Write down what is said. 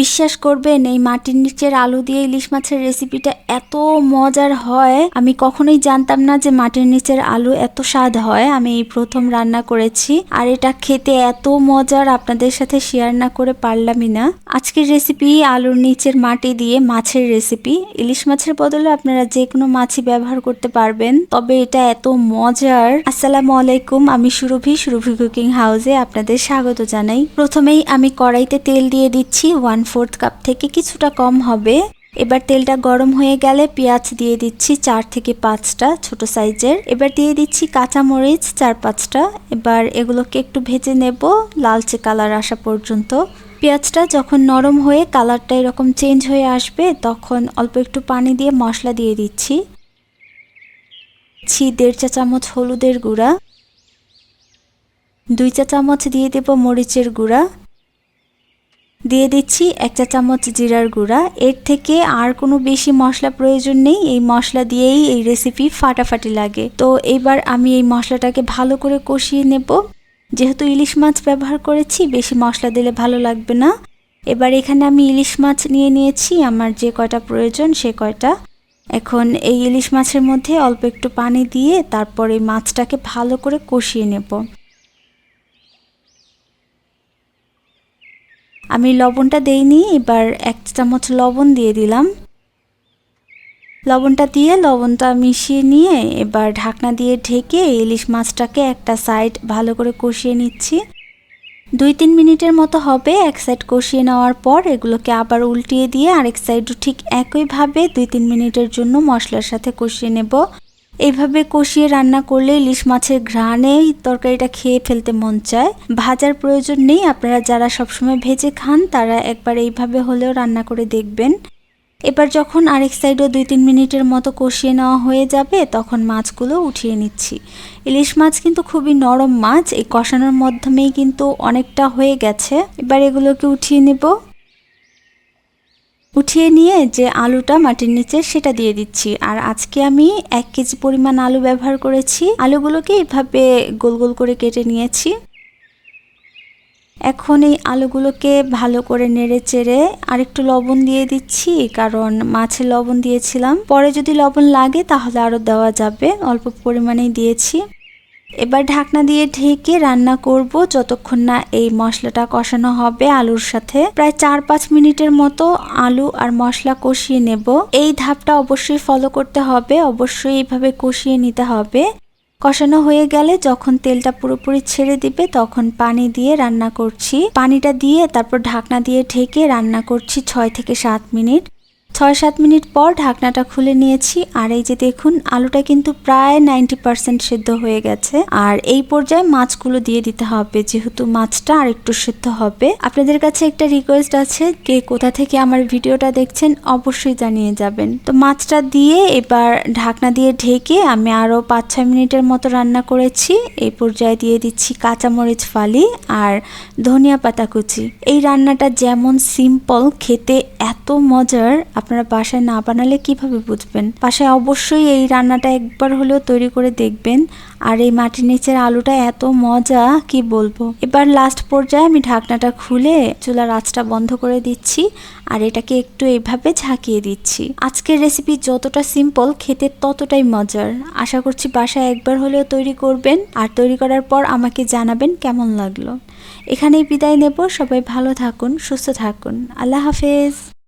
বিশ্বাস করবেন এই মাটির নিচের আলু দিয়ে ইলিশ মাছের রেসিপিটা এত মজার হয়। আমি কখনোই জানতাম না যে মাটির নিচের আলু এত স্বাদ হয়। আমি এই প্রথম রান্না করেছি আর এটা খেতে এত মজার আপনাদের সাথে শেয়ার না করে পারলামই না। আজকের রেসিপি আলুর নিচের মাটি দিয়ে মাছের রেসিপি ইলিশ মাছের বদলে আপনারা যে কোনো মাছই ব্যবহার করতে পারবেন। তবে এটা এত মজার। আসসালামু আলাইকুম, আমি সুরভি সুরভি কুকিং হাউসে আপনাদের স্বাগত জানাই। প্রথমেই আমি কড়াইতে তেল দিয়ে দিচ্ছি ওয়ান ফোর্থ কাপ থেকে কিছুটা কম হবে। এবার তেলটা গরম হয়ে গেলে পেঁয়াজ দিয়ে দিচ্ছি চার থেকে পাঁচটা ছোট সাইজের। এবার দিয়ে দিচ্ছি কাঁচামরিচ চার পাঁচটা। এবার এগুলোকে একটু ভেজে নেব লালচে কালার আসা পর্যন্ত। পেঁয়াজটা যখন নরম হয়ে কালারটা এরকম চেঞ্জ হয়ে আসবে, তখন অল্প একটু পানি দিয়ে মশলা দিয়ে দিচ্ছি। ছি দেড় চা চামচ হলুদের গুঁড়া, দুই চা চামচ দিয়ে দেব মরিচের গুঁড়া। দিয়ে দিচ্ছি এক চা চামচ জিরার গুঁড়া। এর থেকে আর কোনো বেশি মশলা প্রয়োজন নেই। এই মশলা দিয়েই এই রেসিপি ফাটাফাটি লাগে। তো এবার আমি এই মশলাটাকে ভালো করে কষিয়ে নেব। যেহেতু ইলিশ মাছ ব্যবহার করেছি, বেশি মশলা দিলে ভালো লাগবে না। এবার এখানে আমি ইলিশ মাছ নিয়ে নিয়েছি। আমার যে কয়টা প্রয়োজন, সে কয়টা। এখন এই ইলিশ মাছের মধ্যে অল্প একটু পানি দিয়ে তারপর এই মাছটাকে ভালো করে কষিয়ে নেব। আমি লবণটা দেইনি, এবার এক চামচ লবণ দিয়ে দিলাম। লবণটা দিয়ে লবণটা মিশিয়ে নিয়ে এবার ঢাকনা দিয়ে ঢেকে ইলিশ মাছটাকে একটা সাইড ভালো করে কষিয়ে নিচ্ছি। দুই তিন মিনিটের মতো হবে, এক সাইড কষিয়ে নেওয়ার পর এগুলোকে আবার উল্টিয়ে দিয়ে আরেক সাইডও ঠিক একইভাবে দুই তিন মিনিটের জন্য মশলার সাথে কষিয়ে নেব। এইভাবে কষিয়ে রান্না করলে ইলিশ মাছের ঘ্রাণেই তরকারিটা খেয়ে ফেলতে মন চায়। ভাজার প্রয়োজন নেই, আপনারা যারা সবসময় ভেজে খান, তারা একবার এইভাবে হলেও রান্না করে দেখবেন। এবার যখন আরেক সাইডও দুই তিন মিনিটের মতো কষিয়ে নেওয়া হয়ে যাবে, তখন মাছগুলো উঠিয়ে নিচ্ছি। ইলিশ মাছ কিন্তু খুবই নরম মাছ, এই কষানোর মাধ্যমেই কিন্তু অনেকটা হয়ে গেছে। এবার এগুলোকে উঠিয়ে নেব। উঠিয়ে নিয়ে যে আলুটা মাটির নিচে সেটা দিয়ে দিচ্ছি। আর আজকে আমি এক কেজি পরিমাণ আলু ব্যবহার করেছি। আলুগুলোকে এভাবে গোল গোল করে কেটে নিয়েছি। এখন এই আলুগুলোকে ভালো করে নেড়ে চেড়ে আরেকটু লবণ দিয়ে দিচ্ছি, কারণ মাছে লবণ দিয়েছিলাম। পরে যদি লবণ লাগে তাহলে আরও দেওয়া যাবে। অল্প পরিমাণেই দিয়েছি। এবার ঢাকনা দিয়ে ঢেকে রান্না করব। যতক্ষণ না এই মশলাটা কষানো হবে আলুর সাথে, প্রায় চার পাঁচ মিনিটের মতো আলু আর মশলা কষিয়ে নেব। এই ধাপটা অবশ্যই ফলো করতে হবে, অবশ্যই এইভাবে কষিয়ে নিতে হবে। কষানো হয়ে গেলে যখন তেলটা পুরোপুরি ছেড়ে দিবে, তখন পানি দিয়ে রান্না করছি। পানিটা দিয়ে তারপর ঢাকনা দিয়ে ঢেকে রান্না করছি ছয় থেকে সাত মিনিট। ছয় সাত মিনিট পর ঢাকনাটা খুলে নিয়েছি। আর এই যে দেখুন, আলুটা কিন্তু প্রায় নাইনটি পার্সেন্ট সেদ্ধ হয়ে গেছে। আর এই পর্যায়ে মাছগুলো দিয়ে দিতে হবে, যেহেতু মাছটা আর একটু সেদ্ধ হবে। আপনাদের কাছে একটা রিকোয়েস্ট আছে, কে কোথা থেকে আমার ভিডিওটা দেখছেন অবশ্যই জানিয়ে যাবেন। তো মাছটা দিয়ে এবার ঢাকনা দিয়ে ঢেকে আমি আরও পাঁচ ছয় মিনিটের মতো রান্না করেছি। এই পর্যায়ে দিয়ে দিচ্ছি কাঁচামরিচ ফালি আর ধনিয়া পাতা কুচি। এই রান্নাটা যেমন সিম্পল খেতে এত মজার আপনারা বাসায় না বানালে কীভাবে বুঝবেন? বাসায় অবশ্যই এই রান্নাটা একবার হলেও তৈরি করে দেখবেন। আর এই মাটির নিচের আলুটা এত মজা, কি বলব? এবার লাস্ট পর্যায়ে আমি ঢাকনাটা খুলে চুলার আঁচটা বন্ধ করে দিচ্ছি আর এটাকে একটু এইভাবে ঝাঁকিয়ে দিচ্ছি। আজকের রেসিপি যতটা সিম্পল খেতে ততটাই মজার। আশা করছি বাসায় একবার হলেও তৈরি করবেন আর তৈরি করার পর আমাকে জানাবেন কেমন লাগল। এখানেই বিদায় নেব। সবাই ভালো থাকুন, সুস্থ থাকুন। আল্লাহ হাফেজ।